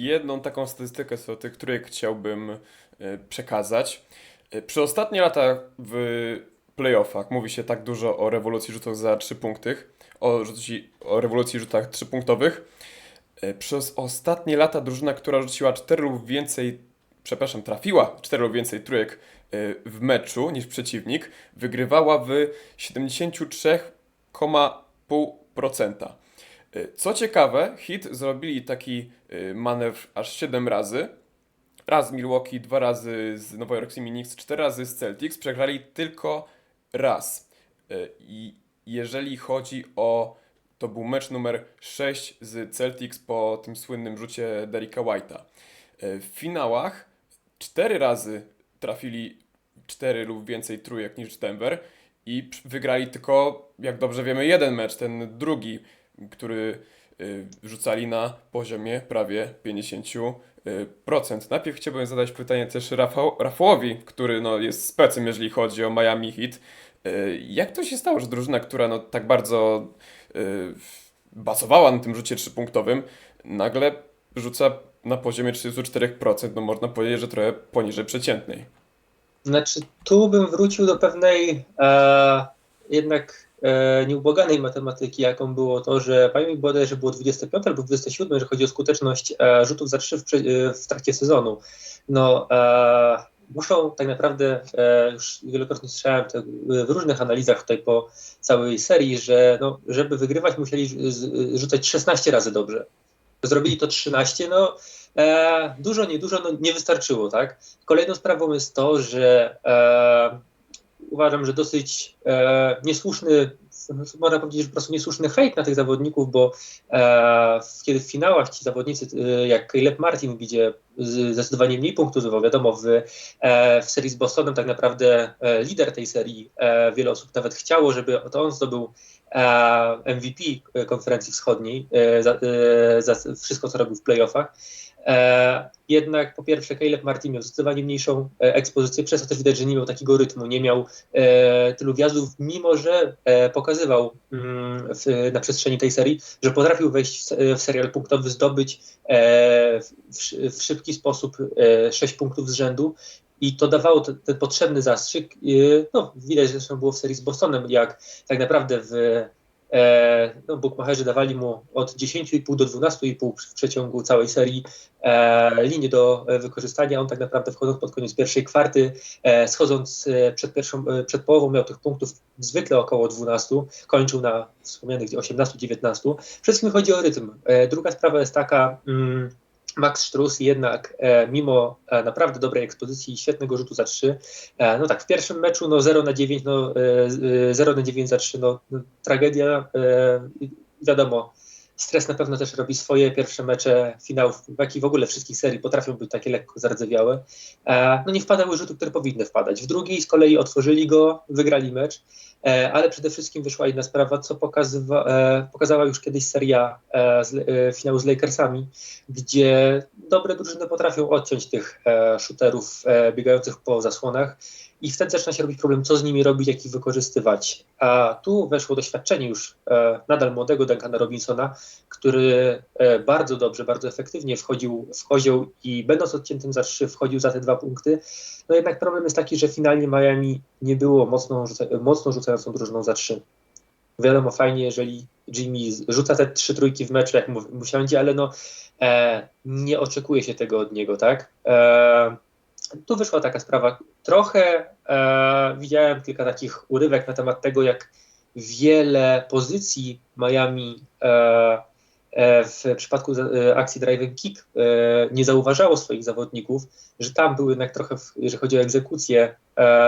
jedną taką statystykę tych trójek chciałbym e, przekazać. E, Przy ostatnich latach w playoffach mówi się tak dużo o rewolucji rzutów za 3 punkty, o, rzuci, o rewolucji rzutach 3-punktowych. E, Przez ostatnie lata drużyna, która rzuciła 4 lub więcej, przepraszam, trafiła 4 lub więcej trójek w meczu niż przeciwnik, wygrywała w 73,5%. Y, Co ciekawe, Hit zrobili taki y, manewr aż 7 razy. Raz z Milwaukee, dwa razy z Nowy Jork City Knicks, cztery razy z Celtics. Przegrali tylko raz. Y, I jeżeli chodzi o... To był mecz numer 6 z Celtics po tym słynnym rzucie Derricka White'a. W finałach cztery razy trafili cztery lub więcej trójek niż Denver i wygrali tylko, jak dobrze wiemy, jeden mecz, ten drugi, który y, rzucali na poziomie prawie 50%. Najpierw chciałbym zadać pytanie też Rafał, Rafałowi, który no, jest specem, jeżeli chodzi o Miami Heat. Y, Jak to się stało, że drużyna, która no, tak bardzo y, basowała na tym rzucie trzypunktowym, nagle rzuca na poziomie 34%, no można powiedzieć, że trochę poniżej przeciętnej. Znaczy, tu bym wrócił do pewnej e, jednak nieubłaganej matematyki, jaką było to, że Miami bodajże było 25 albo 27, jeżeli chodzi o skuteczność e, rzutów za trzy w, e, trakcie sezonu. No, e, muszą tak naprawdę, e, już wielokrotnie słyszałem w różnych analizach tutaj po całej serii, że no, żeby wygrywać musieli rzucać 16 razy dobrze. Zrobili to 13, no e, dużo, niedużo, no nie wystarczyło, tak? Kolejną sprawą jest to, że e, uważam, że dosyć e, niesłuszny, można powiedzieć, że po prostu niesłuszny hejt na tych zawodników, bo e, kiedy w finałach ci zawodnicy, e, jak Caleb Martin, gdzie z- zdecydowanie mniej punktów zdobywał, wiadomo, w, e, w serii z Bostonem tak naprawdę e, lider tej serii, e, wiele osób nawet chciało, żeby to on zdobył e, MVP konferencji wschodniej za, za wszystko, co robił w playoffach. E, jednak po pierwsze Caleb Martin miał zdecydowanie mniejszą e, ekspozycję, przez to też widać, że nie miał takiego rytmu, nie miał e, tylu wjazdów, mimo że pokazywał mm, w, na przestrzeni tej serii, że potrafił wejść w, se- w serial punktowy, zdobyć w, w szybki sposób 6 punktów z rzędu i to dawało te- ten potrzebny zastrzyk. No, widać, zresztą było w serii z Bostonem, jak tak naprawdę w no, bookmacherzy dawali mu od 10,5 do 12,5 w przeciągu całej serii e, linii do e, wykorzystania. On tak naprawdę wchodząc pod koniec pierwszej kwarty, e, schodząc e, przed, pierwszą, e, przed połową miał tych punktów zwykle około 12, kończył na wspomnianych 18-19. Przede wszystkim chodzi o rytm. E, druga sprawa jest taka, mm, Max Strus jednak e, mimo e, naprawdę dobrej ekspozycji i świetnego rzutu za 3, e, no tak, w pierwszym meczu no 0 na 9, no e, e, 0 na 9 za 3, no, no tragedia, wiadomo, stres na pewno też robi swoje pierwsze mecze finałów, jak i w ogóle wszystkich serii potrafią być takie lekko zardzewiałe. E, no nie wpadały rzuty, które powinny wpadać. W drugiej z kolei otworzyli go, wygrali mecz, e, ale przede wszystkim wyszła inna sprawa, co pokazywa, e, pokazała już kiedyś seria z, finału z Lakersami, gdzie dobre drużyny potrafią odciąć tych shooterów biegających po zasłonach i wtedy zaczyna się robić problem, co z nimi robić, jak ich wykorzystywać. A tu weszło doświadczenie już e, nadal młodego Duncana Robinsona, który e, bardzo dobrze, bardzo efektywnie wchodził w kozioł i będąc odciętym za trzy, wchodził za te dwa punkty. No jednak problem jest taki, że finalnie Miami nie było mocno, rzuca, mocno rzucającą drużyną za trzy. Wiadomo, fajnie, jeżeli Jimmy rzuca te trzy trójki w meczu, jak mu, mu ale no e, nie oczekuje się tego od niego, tak? E, tu wyszła taka sprawa. Trochę e, widziałem kilka takich urywek na temat tego, jak wiele pozycji Miami e, e, w przypadku e, akcji Drive and Kick e, nie zauważało swoich zawodników, że tam był jednak trochę, jeżeli chodzi o egzekucję,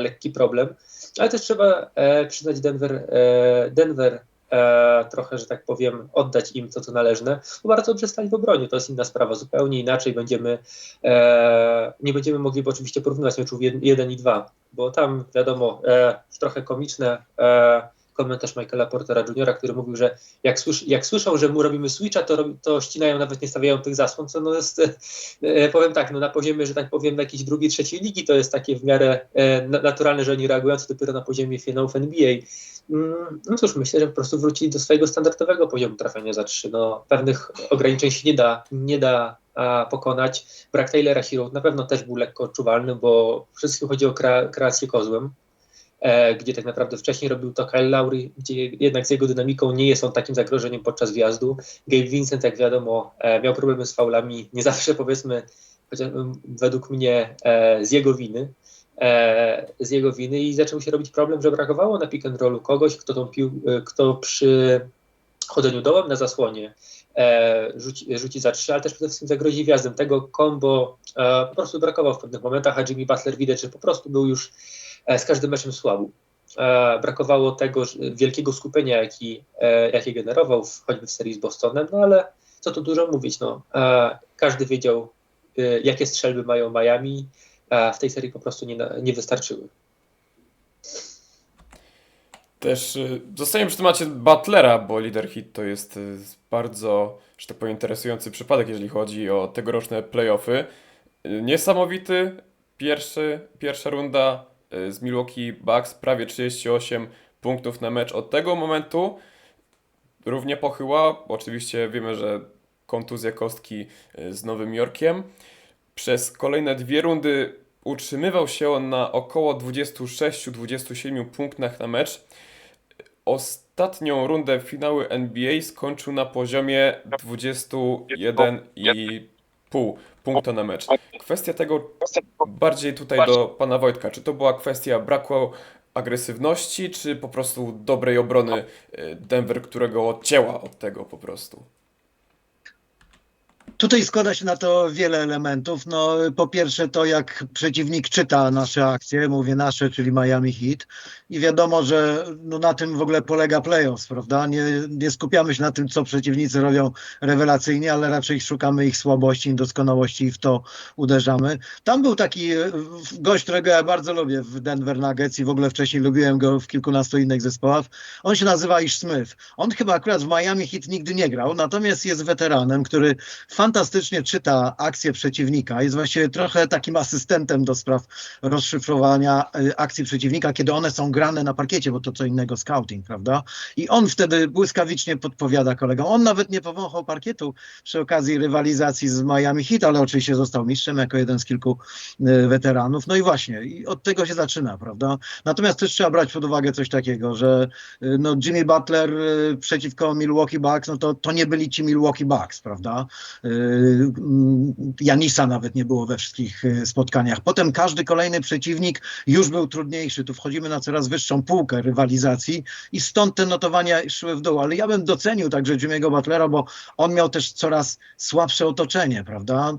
lekki problem. Ale też trzeba przyznać Denver, Denver e, trochę, że tak powiem, oddać im to, co należne, bo bardzo dobrze stali w obronie. To jest inna sprawa, zupełnie inaczej będziemy, e, nie będziemy mogli oczywiście porównywać meczów 1 i 2, bo tam wiadomo, e, trochę komiczne e, komentarz Michaela Portera Jr., który mówił, że jak, słysz, jak słyszą, że mu robimy switcha, to, to ścinają, nawet nie stawiają tych zasłon, co no jest, e, powiem tak, no na poziomie, że tak powiem, jakiejś drugiej, trzeciej ligi, to jest takie w miarę e, na- naturalne, że oni reagują, co dopiero na poziomie finałów NBA. Mm, No cóż, myślę, że po prostu wrócili do swojego standardowego poziomu trafiania za trzy. No, pewnych ograniczeń się nie da, nie da a, pokonać. Brak Taylora Hero na pewno też był lekko odczuwalny, bo wszystkim chodzi o kre, kreację kozłem, e, gdzie tak naprawdę wcześniej robił to Kyle Lowry, gdzie jednak z jego dynamiką nie jest on takim zagrożeniem podczas wjazdu. Gabe Vincent, jak wiadomo, e, miał problemy z faulami, nie zawsze powiedzmy, chociaż według mnie e, z jego winy, z jego winy i zaczął się robić problem, że brakowało na pick and rollu kogoś, kto, tą pił, e, kto przy chodzeniu dołem na zasłonie e, rzuci, rzuci za trzy, ale też przede wszystkim zagrozi wjazdem. Tego combo e, po prostu brakowało w pewnych momentach, a Jimmy Butler widać, że po prostu był już e, z każdym meczem słabu. E, brakowało tego wielkiego skupienia, jaki, e, jakie generował w, choćby w serii z Bostonem, no ale co tu dużo mówić, no, e, każdy wiedział, e, jakie strzelby mają Miami, w tej serii po prostu nie, nie wystarczyły. Też y, zostaniemy przy temacie Butlera, bo Leader Hit to jest y, bardzo, że tak powiem, interesujący przypadek, jeżeli chodzi o tegoroczne playoffy. Y, Niesamowity pierwszy, pierwsza runda z Milwaukee Bucks, prawie 38 punktów na mecz. Od tego momentu równie pochyła. Oczywiście wiemy, że kontuzja kostki z Nowym Jorkiem. Przez kolejne dwie rundy utrzymywał się on na około 26-27 punktach na mecz. Ostatnią rundę finały NBA skończył na poziomie 21,5 punkta na mecz. Kwestia tego bardziej tutaj do pana Wojtka. Czy to była kwestia braku agresywności, czy po prostu dobrej obrony y, Denver, którego odcięła od tego po prostu? Tutaj składa się na to wiele elementów. No, po pierwsze to, jak przeciwnik czyta nasze akcje, mówię nasze, czyli Miami Heat i wiadomo, że no, na tym w ogóle polega playoffs, prawda? Nie, nie skupiamy się na tym, co przeciwnicy robią rewelacyjnie, ale raczej szukamy ich słabości, niedoskonałości i w to uderzamy. Tam był taki e, gość, którego ja bardzo lubię w Denver Nuggets i w ogóle wcześniej lubiłem go w kilkunastu innych zespołach. On się nazywa Ish Smith. On chyba akurat w Miami Heat nigdy nie grał, natomiast jest weteranem, który fantastycznie czyta akcje przeciwnika. Jest właściwie trochę takim asystentem do spraw rozszyfrowania y, akcji przeciwnika, kiedy one są grane na parkiecie, bo to co innego scouting, prawda? I on wtedy błyskawicznie podpowiada kolegom. On nawet nie powąchał parkietu przy okazji rywalizacji z Miami Heat, ale oczywiście został mistrzem jako jeden z kilku y, weteranów. No i właśnie, i od tego się zaczyna, prawda? Natomiast też trzeba brać pod uwagę coś takiego, że y, no Jimmy Butler y, przeciwko Milwaukee Bucks, no to, to nie byli ci Milwaukee Bucks, prawda? Mm, Janisa nawet nie było we wszystkich spotkaniach. Potem każdy kolejny przeciwnik już był trudniejszy. Tu wchodzimy na coraz wyższą półkę rywalizacji i stąd te notowania szły w dół. Ale ja bym docenił także Jimmy'ego Butlera, bo on miał też coraz słabsze otoczenie, prawda?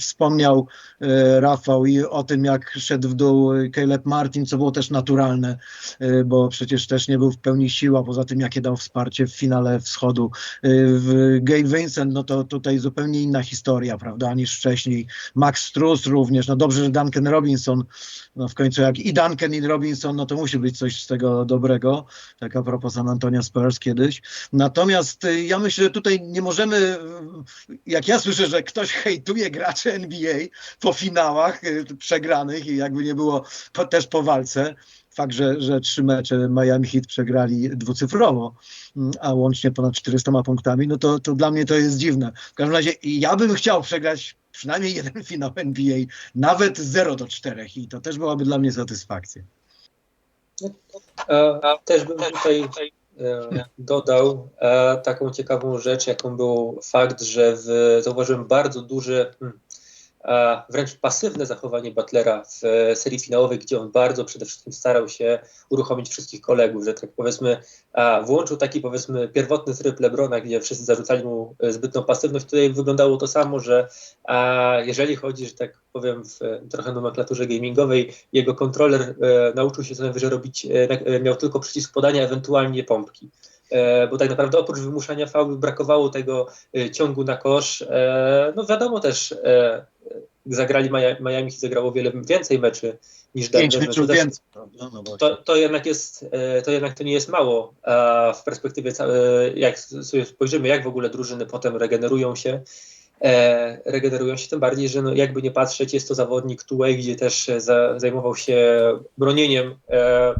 Wspomniał e, Rafał i o tym, jak szedł w dół Caleb Martin, co było też naturalne, e, bo przecież też nie był w pełni sił, a poza tym jakie dał wsparcie w finale wschodu. E, w Gabe Vincent, no to tutaj zupełnie inna historia, prawda, niż wcześniej. Max Strus również, no dobrze, że Duncan Robinson, no w końcu jak i Duncan i Robinson, no to musi być coś z tego dobrego, tak a propos San Antonio Spurs kiedyś. Natomiast y, ja myślę, że tutaj nie możemy, y, jak ja słyszę, że ktoś hejtuje graczy NBA po finałach y, przegranych i jakby nie było po, też po walce, fakt, że, że trzy mecze Miami Heat przegrali dwucyfrowo, mm, a łącznie ponad 400 punktami, no to, to dla mnie to jest dziwne. W każdym razie ja bym chciał przegrać przynajmniej jeden finał NBA, nawet 0 do 4 i to też byłaby dla mnie satysfakcja. E, też bym tutaj e, dodał e, taką ciekawą rzecz, jaką był fakt, że w, zauważyłem bardzo duże, hmm, wręcz pasywne zachowanie Butlera w e, serii finałowej, gdzie on bardzo przede wszystkim starał się uruchomić wszystkich kolegów, że tak powiedzmy włączył taki powiedzmy pierwotny tryb Lebrona, gdzie wszyscy zarzucali mu e, zbytną pasywność. Tutaj wyglądało to samo, że jeżeli chodzi, że tak powiem w e, trochę nomenklaturze gamingowej, jego kontroler e, nauczył się co najwyżej robić, e, e, miał tylko przycisk podania, ewentualnie pompki. E, bo tak naprawdę oprócz wymuszania faulu brakowało tego e, ciągu na kosz. E, no wiadomo też, zagrali Miami, zagrało wiele więcej meczy niż Denver. meczów To też- więcej. No właśnie. to, to jednak jest, to jednak to nie jest mało a w perspektywie, jak sobie spojrzymy, jak w ogóle drużyny potem regenerują się, e, regenerują się, tym bardziej, że no, jakby nie patrzeć, jest to zawodnik two-way, gdzie też za, zajmował się bronieniem e,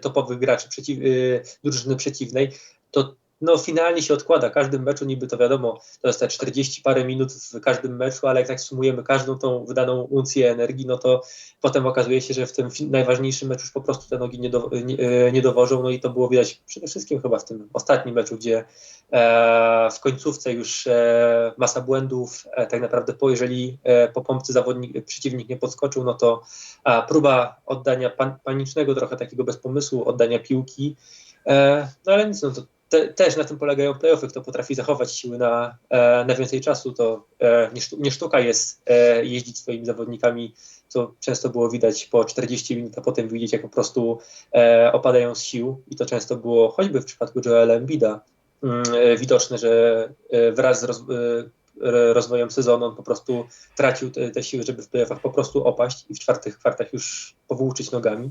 topowych graczy przeciw, e, drużyny przeciwnej, to no finalnie się odkłada. W każdym meczu niby to wiadomo, to jest te 40 parę minut w każdym meczu, ale jak tak sumujemy każdą tą wydaną uncję energii, no to potem okazuje się, że w tym najważniejszym meczu już po prostu te nogi nie, do, nie, e, nie dowożą, no i to było widać przede wszystkim chyba w tym ostatnim meczu, gdzie e, w końcówce już e, masa błędów, e, tak naprawdę po, jeżeli e, po pompce zawodnik, przeciwnik nie podskoczył, no to a, próba oddania pan, panicznego, trochę takiego bez pomysłu, oddania piłki, e, no ale nic, no to te, też na tym polegają playoffy, kto potrafi zachować siły na, e, na więcej czasu, to e, nie, sztu, nie sztuka jest e, jeździć swoimi zawodnikami, co często było widać po 40 minut, a potem widzieć, jak po prostu opadają z sił i to często było choćby w przypadku Joela Embida mm, widoczne, że wraz z roz, rozwojem sezonu on po prostu tracił te, te siły, żeby w playoffach po prostu opaść i w czwartych kwartach już powłóczyć nogami.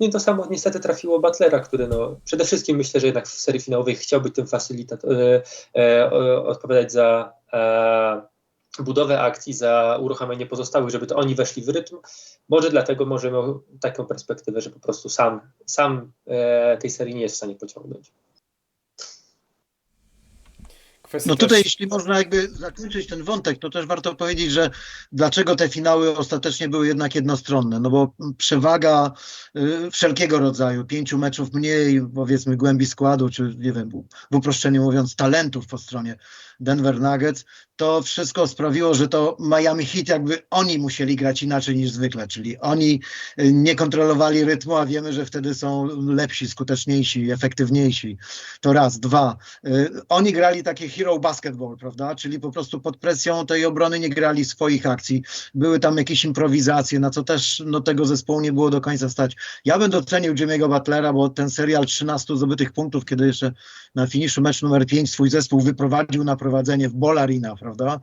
No i to samo niestety trafiło Butlera, który no, przede wszystkim myślę, że jednak w serii finałowej chciał być tym facilitatorem, e, e, odpowiadać za e, budowę akcji, za uruchamianie pozostałych, żeby to oni weszli w rytm. Może dlatego może miał taką perspektywę, że po prostu sam, sam e, tej serii nie jest w stanie pociągnąć. Kwestia No tutaj, też- jeśli można jakby zakończyć ten wątek, to też warto powiedzieć, że dlaczego te finały ostatecznie były jednak jednostronne. No bo przewaga y, wszelkiego rodzaju, pięciu meczów mniej, powiedzmy, głębi składu, czy nie wiem, w uproszczeniu mówiąc, talentów po stronie Denver Nuggets, to wszystko sprawiło, że to Miami Heat jakby oni musieli grać inaczej niż zwykle, czyli oni y, nie kontrolowali rytmu, a wiemy, że wtedy są lepsi, skuteczniejsi, efektywniejsi. To raz. Dwa. y, Oni grali takie hero basketball, prawda? Czyli po prostu pod presją tej obrony nie grali swoich akcji. Były tam jakieś improwizacje, na co też no, tego zespołu nie było do końca stać. Ja bym docenił Jimmy'ego Butlera, bo ten serial 13 zdobytych punktów, kiedy jeszcze na finiszu mecz numer 5 swój zespół wyprowadził na prowadzenie w Ball Arena, prawda?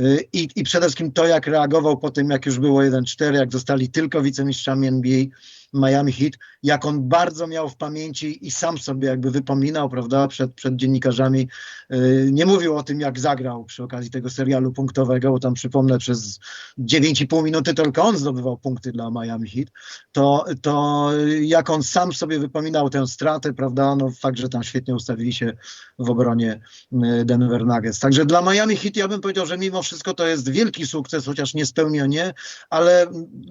Y, I, I przede wszystkim to, jak reagował po tym, jak już było 1-4, jak zostali tylko wicemistrzami NBA Miami Heat, jak on bardzo miał w pamięci i sam sobie jakby wypominał, prawda, przed, przed dziennikarzami. Y, Nie mówił o tym, jak zagrał przy okazji tego serialu punktowego, bo tam przypomnę, przez 9,5 minuty tylko on zdobywał punkty dla Miami Heat. To, to jak on sam sobie wypominał tę stratę, prawda, no fakt, że tam świetnie ustawili się w obronie y, Denver Nuggets. Także dla Miami Heat ja bym powiedział, że mimo wszystko to jest wielki sukces, chociaż nie spełnienie, ale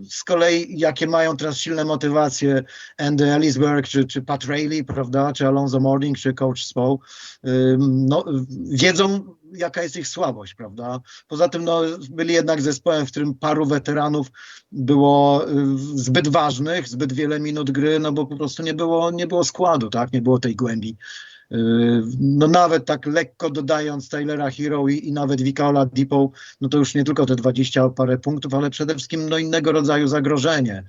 z kolei jakie mają teraz silne motywacje Andy Ellisberg, czy, czy Pat Rayleigh, prawda, czy Alonso Morning, czy Coach Spo, ym, no, wiedzą jaka jest ich słabość, prawda. Poza tym no, byli jednak zespołem, w którym paru weteranów było y, zbyt ważnych, zbyt wiele minut gry, no bo po prostu nie było, nie było składu, tak, nie było tej głębi. Y, No nawet tak lekko dodając Taylora Hero i, i nawet Vikaola Depot, no to już nie tylko te 20 parę punktów, ale przede wszystkim no innego rodzaju zagrożenie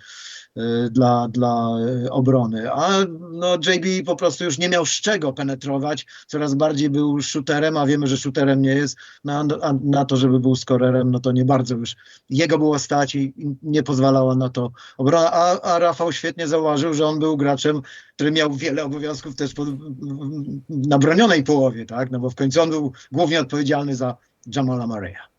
dla, dla y, obrony. A no JB po prostu już nie miał z czego penetrować, coraz bardziej był shooterem, a wiemy, że shooterem nie jest, na, a na to, żeby był skorerem, no to nie bardzo już jego było stać i nie pozwalała na to obrona, a, a Rafał świetnie zauważył, że on był graczem, który miał wiele obowiązków też po, na bronionej połowie, tak, no bo w końcu on był głównie odpowiedzialny za Jamala Murray'a.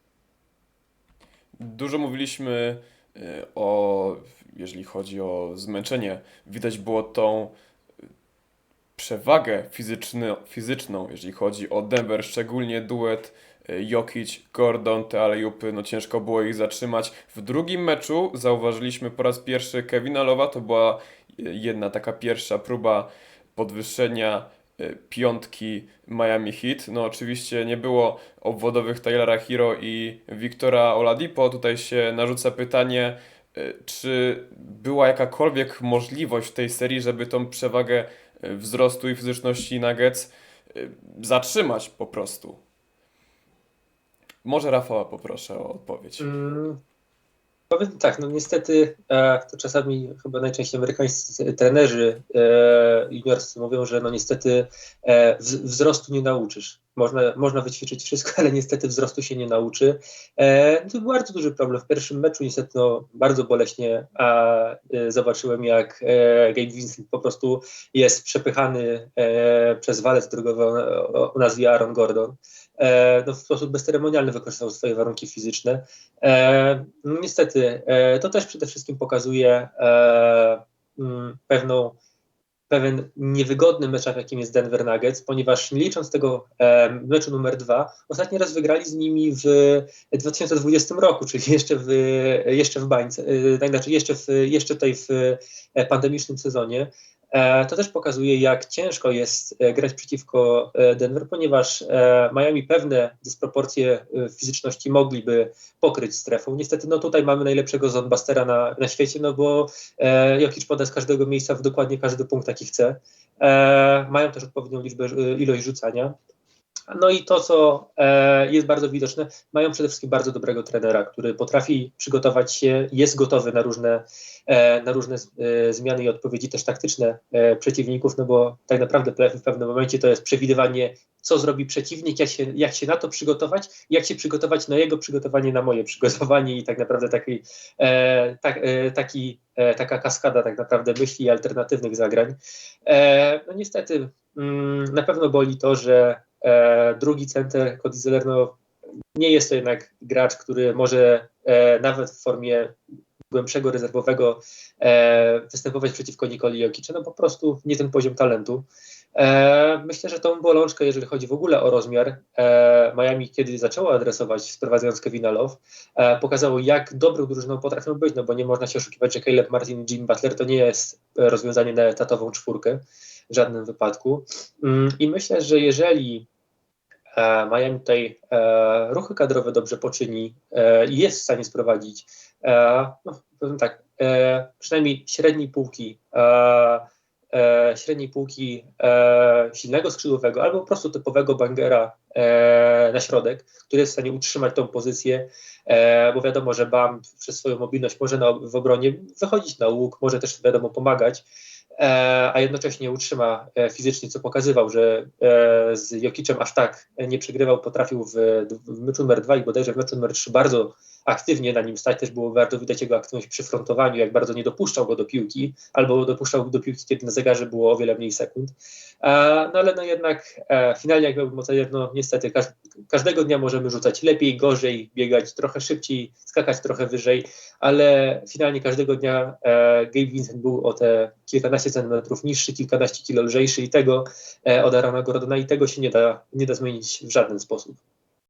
Dużo mówiliśmy y, o, jeżeli chodzi o zmęczenie, widać było tą y, przewagę fizyczny, fizyczną, jeżeli chodzi o Denver, szczególnie duet y, Jokic, Gordon, te alejupy, no ciężko było ich zatrzymać. W drugim meczu zauważyliśmy po raz pierwszy Kevina Lowa, to była y, jedna taka pierwsza próba podwyższenia piątki Miami Heat. No oczywiście nie było obwodowych Taylora Hero i Wiktora Oladipo. Tutaj się narzuca pytanie, czy była jakakolwiek możliwość w tej serii, żeby tą przewagę y, wzrostu i fizyczności Nuggets y, zatrzymać po prostu? Może Rafała poproszę o odpowiedź. Mm, powiem tak, no niestety e, to czasami chyba najczęściej amerykańscy trenerzy e, juniorscy mówią, że no niestety e, wz- wzrostu nie nauczysz. Można, można wyćwiczyć wszystko, ale niestety wzrostu się nie nauczy. E, to był bardzo duży problem. W pierwszym meczu niestety no, bardzo boleśnie a, e, zobaczyłem, jak e, Gabe Vincent po prostu jest przepychany e, przez walec drogowy o, o, nazwie Aaron Gordon. E, no, w sposób bezceremonialny wykorzystał swoje warunki fizyczne. E, no niestety, e, to też przede wszystkim pokazuje e, mm, pewną pewien niewygodny mecz, jakim jest Denver Nuggets, ponieważ nie licząc tego e, meczu numer dwa, ostatni raz wygrali z nimi w 2020 roku, czyli jeszcze w, jeszcze w bańce, e, znaczy jeszcze, w, jeszcze tutaj w e, pandemicznym sezonie. E, To też pokazuje, jak ciężko jest e, grać przeciwko e, Denver, ponieważ Miami pewne dysproporcje fizyczności mogliby pokryć strefą. Niestety, no tutaj mamy najlepszego zonebustera na, na świecie, no bo Jokic poda z każdego miejsca w dokładnie każdy punkt, jaki chce. Mają też odpowiednią liczbę, ilość rzucania. No i to, co e, jest bardzo widoczne, mają przede wszystkim bardzo dobrego trenera, który potrafi przygotować się, jest gotowy na różne, e, na różne e, zmiany i odpowiedzi też taktyczne przeciwników, no bo tak naprawdę w pewnym momencie to jest przewidywanie, co zrobi przeciwnik, jak się, jak się na to przygotować, jak się przygotować na jego przygotowanie, na moje przygotowanie i tak naprawdę taki, tak, taki, taka kaskada tak naprawdę myśli alternatywnych zagrań. No niestety mm, na pewno boli to, że drugi center, Cody no, nie jest to jednak gracz, który może e, nawet w formie głębszego rezerwowego e, występować przeciwko Nikoli Jokiczu, no po prostu nie ten poziom talentu. E, myślę, że tą bolączkę, jeżeli chodzi w ogóle o rozmiar, e, Miami, kiedy zaczęło adresować, sprowadzając Kevina Love, e, pokazało, jak dobrą drużyną potrafią być, no bo nie można się oszukiwać, że Caleb Martin i Jim Butler to nie jest e, rozwiązanie na etatową czwórkę w żadnym wypadku. Mm, I myślę, że jeżeli e, Miami tutaj e, ruchy kadrowe dobrze poczyni e, i jest w stanie sprowadzić, no, powiem tak, przynajmniej średniej półki, średniej półki silnego skrzydłowego albo po prostu typowego bangera na środek, który jest w stanie utrzymać tą pozycję, bo wiadomo, że Bam przez swoją mobilność może na, w obronie wychodzić na łuk, może też wiadomo pomagać, a jednocześnie utrzyma e, fizycznie, co pokazywał, że e, z Jokicem aż tak nie przegrywał, potrafił w, w meczu numer dwa i bodajże w meczu numer trzy bardzo aktywnie na nim stać, też było bardzo widać jego aktywność przy frontowaniu, jak bardzo nie dopuszczał go do piłki, albo dopuszczał do piłki, kiedy na zegarze było o wiele mniej sekund. E, no ale no jednak e, finalnie jak miałbym oceniać, no niestety każ, każdego dnia możemy rzucać lepiej, gorzej, biegać trochę szybciej, skakać trochę wyżej, ale finalnie każdego dnia e, Gabe Vincent był o te kilkanaście centymetrów niższy, kilkanaście kilo lżejszy i tego od Arana Gordona i tego się nie da, nie da zmienić w żaden sposób.